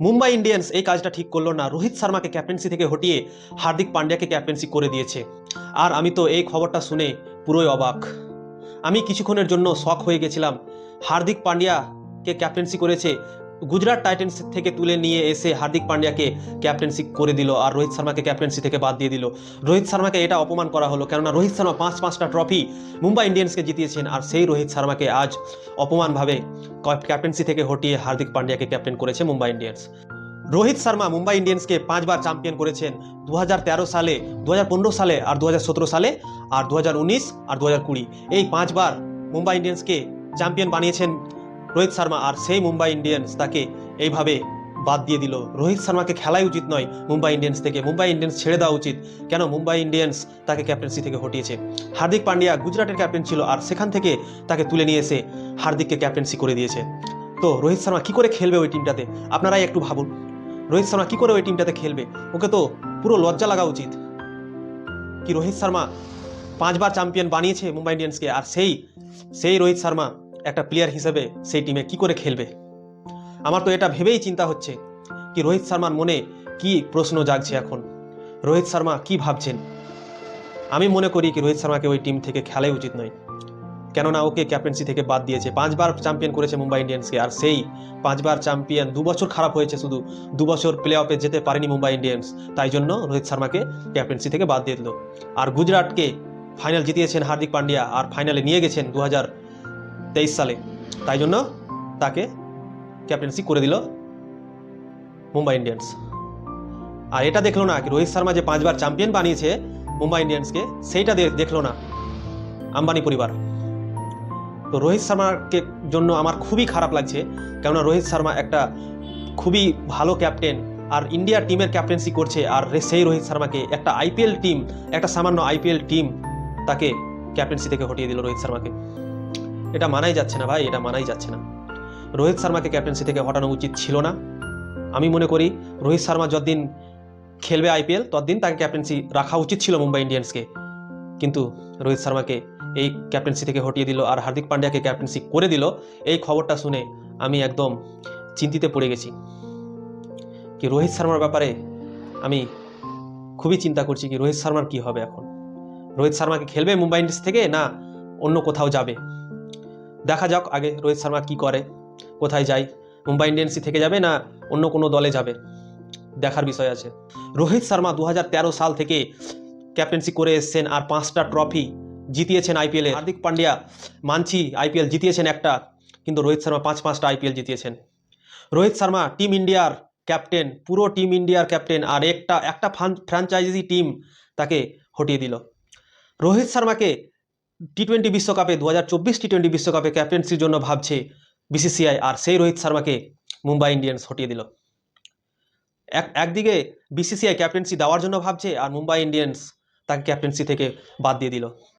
Mumbai Indians এই কাজটা ঠিক করল না। রোহিত শর্মাকে ক্যাপ্টেন্সি থেকে হটিয়ে হার্দিক পান্ডিয়াকে ক্যাপ্টেন্সি করে দিয়েছে। আর আমি তো এই খবরটা শুনে পুরোই অবাক। আমি কিছুক্ষণের জন্য শখ হয়ে গেছিলাম। হার্দিক পান্ডিয়াকে ক্যাপ্টেন্সি করেছে গুজরাট টাইটেন্স থেকে তুলে নিয়ে এসে হার্দিক পান্ডিয়াকে ক্যাপ্টেন্সি করে দিল আর রোহিত শর্মাকে ক্যাপ্টেন্সি থেকে বাদ দিয়ে দিল। রোহিত শর্মাকে এটা অপমান করা হলো, কেননা রোহিত শর্মা পাঁচ পাঁচটা ট্রফি মুম্বাই ইন্ডিয়ান্সকে জিতিয়েছেন আর সেই রোহিত শর্মাকে আজ অপমানভাবে ক্যাপ্টেন্সি থেকে হটিয়ে হার্দিক পান্ডিয়াকে ক্যাপ্টেন করেছে মুম্বাই ইন্ডিয়ান্স। রোহিত শর্মা মুম্বাই ইন্ডিয়ান্সকে পাঁচবার চ্যাম্পিয়ন করেছেন দু হাজার তেরো সালে দু হাজার পনেরো সালে আর দু হাজার সতেরো সালে আর দু হাজার উনিশ আর দু হাজার কুড়ি। এই পাঁচবার মুম্বাই ইন্ডিয়ান্সকে চ্যাম্পিয়ন বানিয়েছেন রোহিত শর্মা আর সেই মুম্বাই ইন্ডিয়ান্স তাকে এইভাবে বাদ দিয়ে দিল। রোহিত শর্মাকে খেলাই উচিত নয় মুম্বাই ইন্ডিয়ান্স থেকে। মুম্বাই ইন্ডিয়ান্স ছেড়ে দেওয়া উচিত। কেন? মুম্বাই ইন্ডিয়ান্স তাকে ক্যাপ্টেন্সি থেকে হটিয়েছে। হার্দিক পান্ডিয়া গুজরাটের ক্যাপ্টেন ছিল আর সেখান থেকে তাকে তুলে নিয়ে এসে হার্দিককে ক্যাপ্টেন্সি করে দিয়েছে। তো রোহিত শর্মা কী করে খেলবে ওই টিমটাতে? আপনারাই একটু ভাবুন। রোহিত শর্মা কী করে ওই টিমটাতে খেলবে? ওকে তো পুরো লজ্জা লাগা উচিত। কি রোহিত শর্মা পাঁচবার চ্যাম্পিয়ন বানিয়েছে মুম্বাই ইন্ডিয়ান্সকে আর সেই সেই রোহিত শর্মা একটা প্লেয়ার হিসেবে সেই টিমে কি করে খেলবে? আমার তো এটা ভেবেই চিন্তা হচ্ছে কি রোহিত শর্মার মনে কি প্রশ্ন জাগছে এখন? রোহিত শর্মা কি ভাবছেন? আমি মনে করি কি রোহিত শর্মাকে ওই টিম থেকে খেলাই উচিত নয়। কেননা ওকে ক্যাপ্টেন্সি থেকে বাদ দিয়েছে। পাঁচবার চ্যাম্পিয়ন করেছে মুম্বাই ইন্ডিয়ান্সকে আর সেই পাঁচবার চ্যাম্পিয়ন দু বছর খারাপ হয়েছে শুধু। দু বছর প্লে অফে যেতে পারেনি মুম্বাই ইন্ডিয়ান্স। তাই জন্য রোহিত শর্মাকে ক্যাপ্টেন্সি থেকে বাদ দিয়ে দিল। আর গুজরাটকে ফাইনাল জিতিয়েছেন হার্দিক পান্ডিয়া। আর ফাইনালে নিয়ে গেছেন দু হাজার তেইশ সালে। তাই জন্য তাকে ক্যাপ্টেন্সি করে দিল মুম্বাই ইন্ডিয়ান্স। আর এটা দেখল না রোহিত শর্মা যে পাঁচবার চ্যাম্পিয়ন বানিয়েছে মুম্বাই ইন্ডিয়ান্সকে, সেইটা দেখল না আম্বানি পরিবার। তো রোহিত শর্মাকে জন্য আমার খুবই খারাপ লাগছে, কেননা রোহিত শর্মা একটা খুবই ভালো ক্যাপ্টেন আর ইন্ডিয়া টিমের ক্যাপ্টেন্সি করছে আর সেই রোহিত শর্মাকে একটা আইপিএল টিম একটা সামান্য আইপিএল টিম তাকে ক্যাপ্টেন্সি থেকে হটিয়ে দিল রোহিত শর্মাকে। এটা মানাই যাচ্ছে না ভাই, এটা মানাই যাচ্ছে না। রোহিত শর্মাকে ক্যাপ্টেন্সি থেকে হটানো উচিত ছিল না। আমি মনে করি রোহিত শর্মা যতদিন খেলবে আইপিএল ততদিন তাকে ক্যাপ্টেন্সি রাখা উচিত ছিল মুম্বাই ইন্ডিয়ান্সকে। কিন্তু রোহিত শর্মাকে এই ক্যাপ্টেন্সি থেকে হটিয়ে দিল আর হার্দিক পান্ডিয়াকে ক্যাপ্টেন্সি করে দিল, এই খবরটা শুনে আমি একদম চিন্তিতে পড়ে গেছি। কি রোহিত শর্মার ব্যাপারে আমি খুবই চিন্তা করছি কি রোহিত শর্মার কি হবে এখন? রোহিত শর্মাকে খেলবে মুম্বাই ইন্ডিয়ান্স থেকে না অন্য কোথাও যাবে? দেখা যাক আগে রোহিত শর্মা কি করে, কোথায় যায়, মুম্বাই ইন্ডিয়ান্সই থেকে যাবে না অন্য কোনো দলে যাবে? দেখার বিষয় আছে। রোহিত শর্মা দু হাজার তেরো সাল থেকে ক্যাপ্টেন্সি করে এসেছেন আর পাঁচটা ট্রফি জিতিয়েছেন আইপিএলে হার্দিক পান্ডিয়া, মানছি আইপিএল জিতিয়েছেন একটা, কিন্তু রোহিত শর্মা পাঁচ পাঁচটা আইপিএল জিতিয়েছেন। রোহিত শর্মা টিম ইন্ডিয়ার ক্যাপ্টেন, পুরো টিম ইন্ডিয়ার ক্যাপ্টেন আর একটা একটা ফ্র্যাঞ্চাইজি টিম তাকে হটিয়ে দিল। রোহিত শর্মাকে টি টোয়েন্টি বিশ্বকাপে দু হাজার চব্বিশ টি টোয়েন্টি বিশ্বকাপে ক্যাপ্টেন্সির জন্য ভাবছে বিসিসিআই আর সেই রোহিত শর্মাকে মুম্বাই ইন্ডিয়ান্স হটিয়ে দিল। এক, একদিকে বিসিসিআই ক্যাপ্টেন্সি দেওয়ার জন্য ভাবছে আর মুম্বাই ইন্ডিয়ান্স তাকে ক্যাপ্টেন্সি থেকে বাদ দিয়ে দিল।